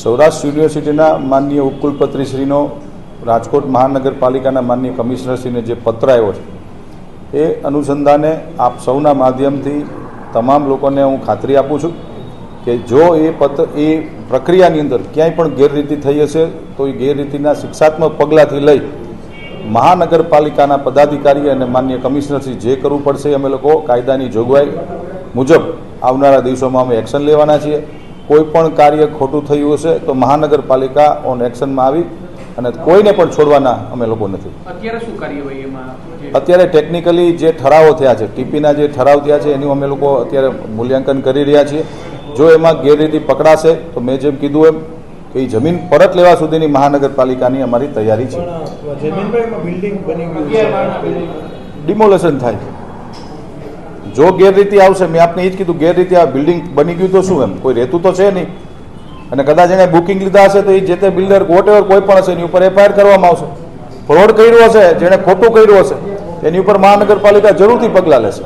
સૌરાષ્ટ્ર યુનિવર્સિટીના માનનીય ઉપકુલપતિશ્રીનો રાજકોટ મહાનગરપાલિકાના માનનીય કમિશનરશ્રીને જે પત્ર આવ્યો છે, એ અનુસંધાને આપ સૌના માધ્યમથી તમામ લોકોને હું ખાતરી આપું છું કે જો એ પત્ર, એ પ્રક્રિયાની અંદર ક્યાંય પણ ગેરરીતિ થઈ હશે, તો એ ગેરરીતિના શિક્ષાત્મક પગલાંથી લઈ મહાનગરપાલિકાના પદાધિકારી અને માન્ય કમિશનરશ્રી જે કરવું પડશે, અમે લોકો કાયદાની જોગવાઈ મુજબ આવનારા દિવસોમાં અમે એક્શન લેવાના છીએ. કોઈ પણ કાર્ય ખોટું થયું હશે તો મહાનગરપાલિકા ઓન એક્શનમાં આવી અને કોઈને પણ છોડવાના અમે લોકો નથી. અત્યારે શું કાર્યવાહી એમાં? અત્યારે ટેકનિકલી જે ઠરાવો થયા છે ટીપીના જે ઠરાવ થયા છે એનું અમે લોકો અત્યારે મૂલ્યાંકન કરી રહ્યા છીએ. જો એમાં ગેરરીતિ પકડાશે તો મેં જેમ કીધું એમ કે એ જમીન પરત લેવા સુધીની મહાનગરપાલિકાની અમારી તૈયારી છે. ડિમોલેશન જમીનભાઈમાં બિલ્ડિંગ બની અગિયાર માળના ગયું building. ડિમોલેશન થાય જો ગેરરીતિ આવશે, મેં આપને એ જ કીધું, ગેરરીતિ આ બિલ્ડિંગ બની ગયું તો શું એમ? કોઈ રહેતું તો છે નહીં. અને કદાચ એને બુકિંગ લીધા હશે તો એ જે તે બિલ્ડર વોટ એવર કોઈ પણ હશે, એની ઉપર એફઆઈઆર કરવામાં આવશે. ફ્રોડ કર્યું હશે, જેણે ખોટું કર્યું હશે, એની ઉપર મહાનગરપાલિકા જરૂરથી પગલાં લેશે.